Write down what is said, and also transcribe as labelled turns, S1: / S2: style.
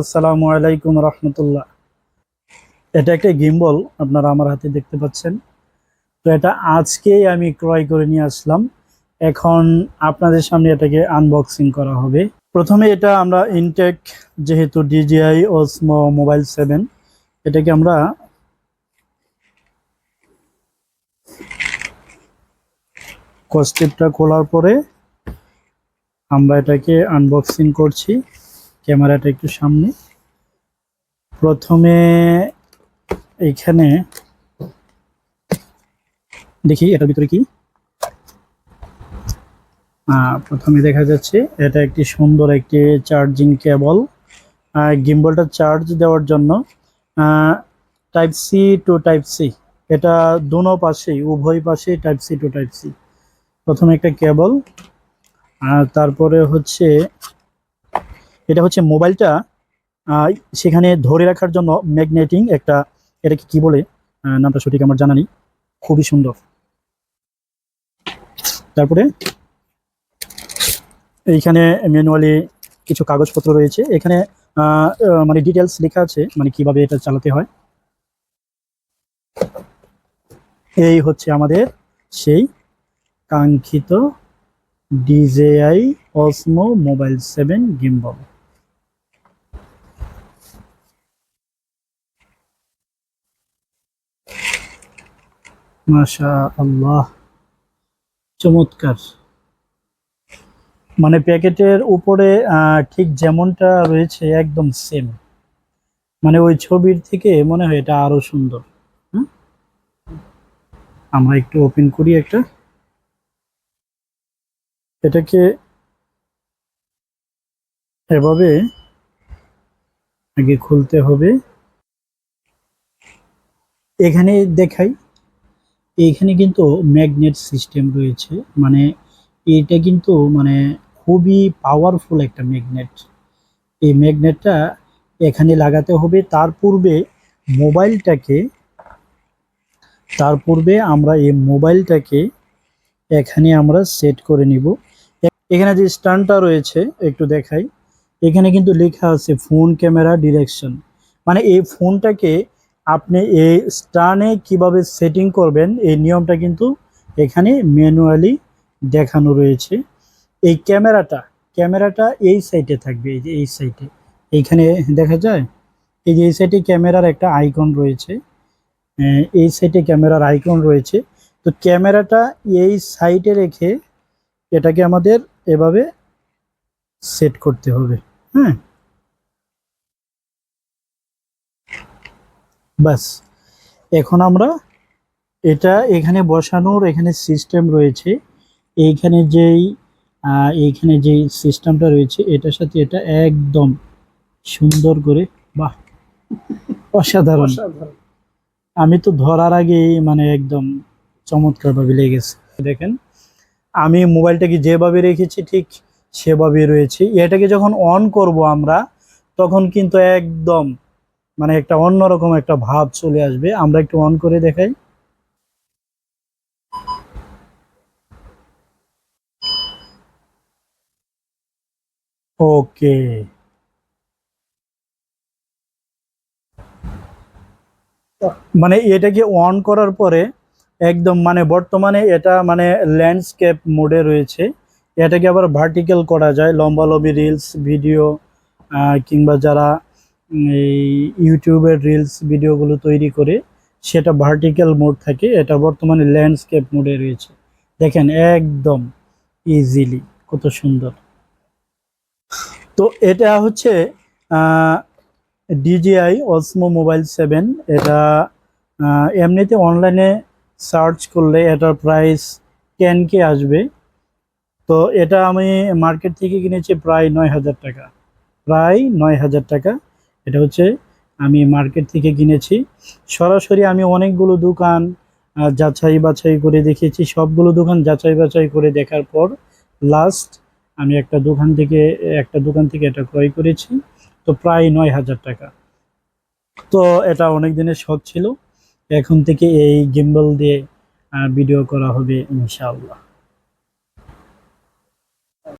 S1: আসসালামু আলাইকুম রহমতুল্লাহ। এটা একটা গিম্বল আপনারা আমার হাতে দেখতে পাচ্ছেন। তো এটা আজকেই আমি ক্রয় করে নিয়ে আসলাম। এখন আপনাদের সামনে এটাকে আনবক্সিং করা হবে। প্রথমে এটা আমরা ইনটেক যেহেতু ডিজিআই ওসমো মোবাইল সেভেন এটাকে আমরা কস্টিপটা খোলার পরে আমরা এটাকে আনবক্সিং করছি। ক্যামেরাটা একটু সামনে। প্রথমে এইখানে দেখি, এটার ভিতরে কি? প্রথমে দেখা যাচ্ছে এটা একটি সুন্দর একটি চার্জিং কেবল। গিম্বলটা চার্জ দেওয়ার জন্য type C to type C এটা দুনো পাশেই, উভয় পাশেই type C to type C প্রথমে একটা কেবল, আর তারপরে হচ্ছে এটা হচ্ছে মোবাইলটা সেখানে ধরে রাখার জন্য ম্যাগনেটিং একটা, এটাকে কি বলে নামটা সঠিক আমার জানা নেই, খুবই সুন্দর। তারপরে এইখানে ম্যানুয়ালি কিছু কাগজপত্র রয়েছে, এখানে মানে ডিটেলস লেখা আছে মানে কীভাবে এটা চালাতে হয়। এই হচ্ছে আমাদের সেই কাঙ্ক্ষিত DJI Osmo Mobile seven gimbal মাশা আল্লাহ চমৎকার। মানে প্যাকেটের উপরে ঠিক যেমনটা রয়েছে একদম সেম মানে ওই ছবির থেকে মনে হয় এটা আরও সুন্দর? আমরা একটু ওপেন করি একটা। এটাকে এভাবে আগে খুলতে হবে। এখানে দেখাই। এইখানে কিন্তু ম্যাগনেট সিস্টেম রয়েছে। মানে এটা কিন্তু মানে খুবই পাওয়ারফুল একটা ম্যাগনেট। এই ম্যাগনেটটা এখানে লাগাতে হবে। তার পূর্বে মোবাইলটাকে, তার পূর্বে আমরা এই মোবাইলটাকে এখানে আমরা সেট করে নিব। এখানে যে স্ট্যান্ডটা রয়েছে, একটু দেখাই। এখানে কিন্তু লেখা আছে ফোন ক্যামেরা ডিরেকশন মানে এই ফোনটাকে আপনি এই স্টানে কীভাবে সেটিং করবেন, এই নিয়মটা কিন্তু এখানে ম্যানুয়ালি দেখানো রয়েছে। এই ক্যামেরাটা ক্যামেরাটা এই সাইডে থাকবে, এই যে এই সাইডে এইখানে দেখা যায়, এই যে এই সাইডে ক্যামেরার একটা আইকন রয়েছে। এই সাইডে ক্যামেরার আইকন রয়েছে। তো ক্যামেরাটা এই সাইডে রেখে এটাকে আমাদের এভাবে সেট করতে হবে হ্যাঁ? বাস এখন আমরা এটা এখানে বসানোর এখানে সিস্টেম রয়েছে। এইখানে যেই এইখানে যেই সিস্টেমটা রয়েছে এটার সাথে এটা একদম সুন্দর করে বাহ অসাধারণ। আমি তো ধরার আগেই মানে একদম চমৎকার ভাবে লেগেছে। দেখেন আমি মোবাইলটাকে যেভাবে রেখেছি ঠিক সেভাবে রয়েছে। এটাকে যখন অন করব আমরা তখন কিন্তু একদম মানে একটা অন্যরকম একটা ভাব চলে আসবে। আমরা একটু অন করে দেখাই। ওকে মানে এটাকে অন করার পরে একদম মানে বর্তমানে এটা মানে ল্যান্ডস্কেপ মোডে রয়েছে। এটাকে আবার ভার্টিক্যাল করা যায়। লম্বালম্বি রিলস ভিডিও কিংবা যারা এই ইউটিউবের রিলস ভিডিওগুলো তৈরি করে সেটা ভার্টিক্যাল মোড থাকে। এটা বর্তমানে ল্যান্ডস্কেপ মোডে রয়েছে। দেখেন একদম ইজিলি কত সুন্দর। তো এটা হচ্ছে ডিজিআই অসমো মোবাইল সেভেন এটা এমনিতে অনলাইনে সার্চ করলে এটার প্রাইস টেন কে আসবে। তো এটা আমি মার্কেট থেকে কিনেছি প্রায় নয় হাজার টাকা। প্রায় নয় হাজার টাকা। এটা হচ্ছে আমি মার্কেট থেকে কিনেছি। সরাসরি আমি অনেকগুলো দোকান যাচাই বাছাই করে দেখেছি সবগুলো দোকান যাচাই বাছাই করে দেখার পর লাস্ট আমি একটা দোকান থেকে, একটা দোকান থেকে এটা ক্রয় করেছি। তো প্রায় নয় হাজার টাকা। তো এটা অনেক দিনের শখ ছিল। এখন থেকে এই গিম্বল দিয়ে ভিডিও করা হবে ইনশাআল্লাহ।